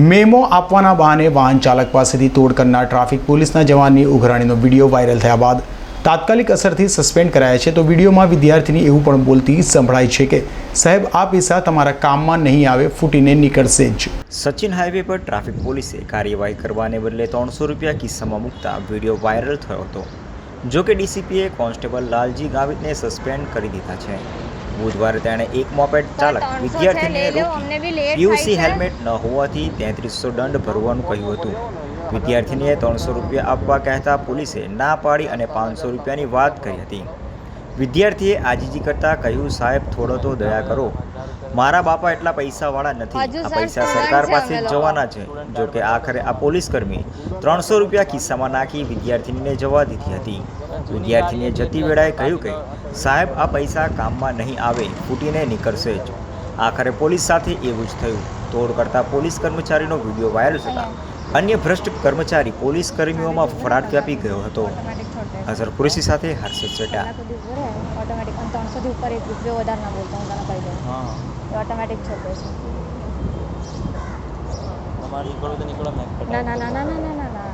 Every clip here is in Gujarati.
મેમો આપવાના બહાને વાહન ચાલક પાસેથી તોડ કરનાર ટ્રાફિક પોલીસના જવાનની ઉઘરાણીનો વીડિયો વાયરલ થયા બાદ તાત્કાલિક અસરથી સસ્પેન્ડ કરાયા છે. તો વિડીયોમાં વિદ્યાર્થીની એવું પણ બોલતી સંભળાય છે કે, સાહેબ, આ પૈસા તમારા કામમાં નહીં આવે, ફૂટીને નીકળશે જ. સચિન હાઈવે પર ટ્રાફિક પોલીસે કાર્યવાહી કરવાને બદલે ત્રણસો રૂપિયા કિસ્સામાં મૂકતા વીડિયો વાયરલ થયો હતો. જો કે ડીસીપીએ કોન્સ્ટેબલ લાલજી ગાવિતને સસ્પેન્ડ કરી દીધા છે. બુધવારે તેણે એક મોપેડ ચાલક વિદ્યાર્થીને રોકી પીયુસી હેલ્મેટ ન હોવાથી તેત્રીસો દંડ ભરવાનું કહ્યું હતું. વિદ્યાર્થીને ત્રણસો રૂપિયા આપવા કહેતા પોલીસે ના પાડી અને પાંચસો રૂપિયાની વાત કરી હતી. વિદ્યાર્થીએ આજીજી કરતા કહ્યું સાહેબ થોડો તો દયા કરો. મારા બાપા એટલા પૈસાવાળા નથી. આ પૈસા સરકાર પાસે. જવાના છે. જો કે આખરે આ પોલીસકર્મી ત્રણસો રૂપિયા ખિસ્સામાં નાખી વિદ્યાર્થીનીને જવા દીધી હતી. વિદ્યાર્થીને જતી વેળાએ કહ્યું કે સાહેબ આ પૈસા કામમાં નહીં આવે ફૂટીને નીકળશે જ. આખરે પોલીસ સાથે એવું જ થયું. તોડ કરતા પોલીસ કર્મચારીનો વીડિયો વાયરલ થતાં અન્ય ભ્રષ્ટ કર્મચારી પોલીસ કર્મીઓમાં ફરાટ વ્યાપી ગયો હતો. હઝર કુરેશી સાથે હર્ષદ ચેટા ઓટોમેટિક ત્રણસોથી ઉપર એક રૂપિયો વધારે ના બોલતો હું. તને કહી દઉં એ ઓટોમેટિક છોકરો છે તમારી નીકળો તો નીકળો ના ના ના ના ના ના ના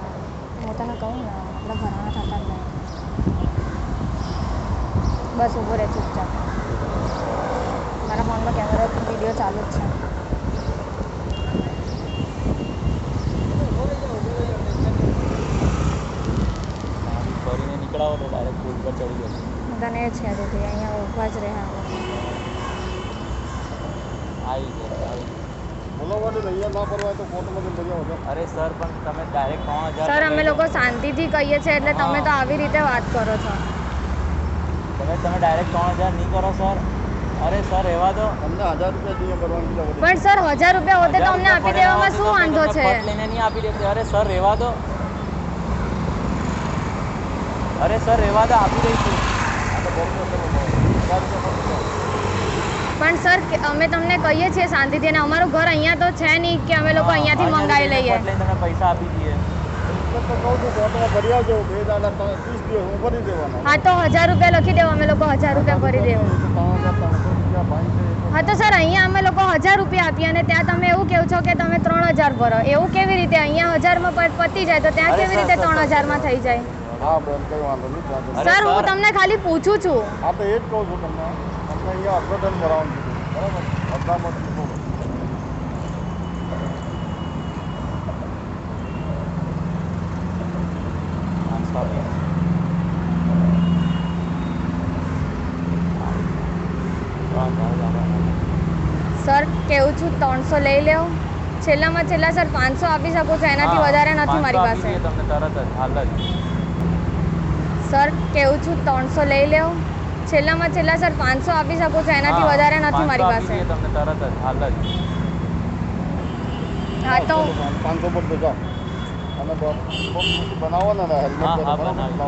હું તને કહું ને એટલે ભરણા થતા જ નહીં બસ ઊભો રહે ચૂપચાપ. મારા ફોનમાં કેમેરા વીડિયો ચાલુ જ છે. ફરીને નીકળાવો તો ડાયરેક્ટ પુલ પર ચડી જશે હું તને એ જ કહેતી હતી અહીંયા ઊભા જ રહ્યા. આવી જશે આવી બોલાવવાનું અહીંયા ના પરવાય તો કોર્ટમાં જઈને ભર્યા વગર અરે સર પણ તમે ડાયરેક્ટ ત્રણ હજાર સર અમે લોકો શાંતિથી કહીએ છીએ એટલે તમે તો આવી રીતે વાત કરો છો. તમે તમે ડાયરેક્ટ ત્રણ હજાર નહીં કરો સર અરે સર રહેવા દો. અમને હજાર રૂપિયા જોઈએ ભરવાનું પણ સર હજાર રૂપિયા હોતે તો અમને આપી દેવામાં શું વાંધો છે? લઈને નહીં આપી દેતે. અરે સર રહેવા દો. અરે સર રહેવા દો આપી દઈશું. તો. પણ સર અમે તમને કહીએ છીએ શાંતિથી અને અમારું ઘર અહીંયા તો છે નહીં કે અમે લોકો અહીંયાથી મંગાવી લઈએ. તમે તમને પૈસા આપી દઈએ. હું ભરી દેવાના. હા તો હજાર રૂપિયા લખી દેવા અમે લોકો હજાર રૂપિયા ભરી દેવું. હા તો સર અહીંયા અમે લોકો હજાર રૂપિયા આપીએ અને ત્યાં તમે એવું કહો છો કે તમે ત્રણ હજાર ભરો. એવું કેવી રીતે? અહીંયા હજારમાં પતી જાય તો ત્યાં કેવી રીતે ત્રણ. હજારમાં થઈ જાય? હા બેન કંઈ વાંધો નહીં ત્યાં જજો. અરે સર. હું તમને ખાલી પૂછું છું. હા તો એ જ કહું છું તમને. તમને અહીંયા અડધો ટન ભરાવાનું બરાબર? અડધા થોડું પાંચસો આપી ત્રણ હજાર આપવાના. સર કેવું છું? ત્રણસો લઈ લેવું છેલ્લામાં છેલ્લા સર પાંચસો આપી શકો છો. એનાથી વધારે નથી મારી પાસે. તમને તરત જ હાલ જ. સર કેવું છું? ત્રણસો લઈ લેવું છેલ્લામાં છેલ્લા સર પાંચસો આપી શકો છો. એનાથી વધારે નથી મારી પાસે. આપી તમને તરત જ હાલ જ. હા તો પાંચસો પર તો જાઓ. અને બ- ને હેલ્મેટ હા, હા, બરાબર બનાવી.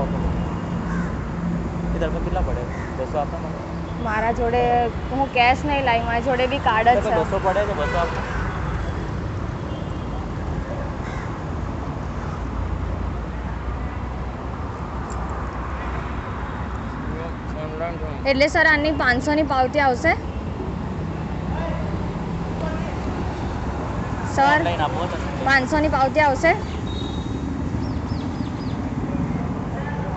પર કેટલા પડે? બસો આપો મને. મારા જોડે હું કેશ નહીં લાવી મારી જોડે બી કાર્ડ જ છે. બસો પડે છે બસો આપો. એટલે સર આની પાંચસોની પાવતી આવશે? સર પાંચસોની પાવતી આવશે?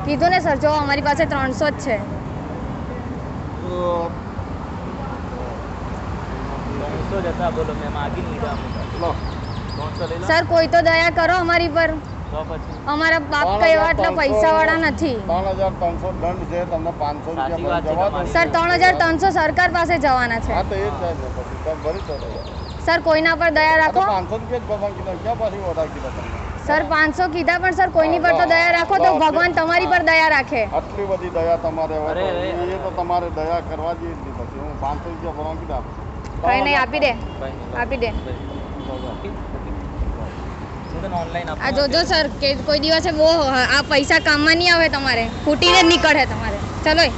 કીધું ને સર જો અમારી પાસે ત્રણસો જ છે. ત્રણસો જ હતા બોલો મેં માગી લીધા લો ત્રણસો લઈ લો સર કોઈ તો દયા કરો અમારી પર. તો પછી? અમારા બાપ કહેવા કઈ એવા એટલા પૈસા પૈસાવાળા નથી. ત્રણ હજાર ત્રણસો દંડ છે તમને પાંચસો સાચી રૂપિયા વાત છે જવા દો. તમારી. સર ત્રણ હજાર ત્રણસો સરકાર પાસે જવાના છે. તો એ જ થાય ને પછી તમે ભરી દો સર કોઈના પર દયા આ તો રાખો. પાંચસો રૂપિયા જ ભરવાનું કીધા ક્યાં પાછી વધારે કીધા તમને? સર પાંચસો કીધા પણ સર કોઈની પર તો દયા રાખો તો ભગવાન તમારી પર દયા રાખે. આટલી બધી દયા તમારે અરે. એ તો તમારે દયા કરવા જ નહીં પછી હું પાંચસો રૂપિયા ભરવા કીધા કઈ નહીં આપી દે. આપી દે. આ જોજો સર કે કોઈ દિવસે બહુ આ પૈસા કામમાં નહીં આવે તમારે. ફૂટીને જ નીકળે તમારે. ચલો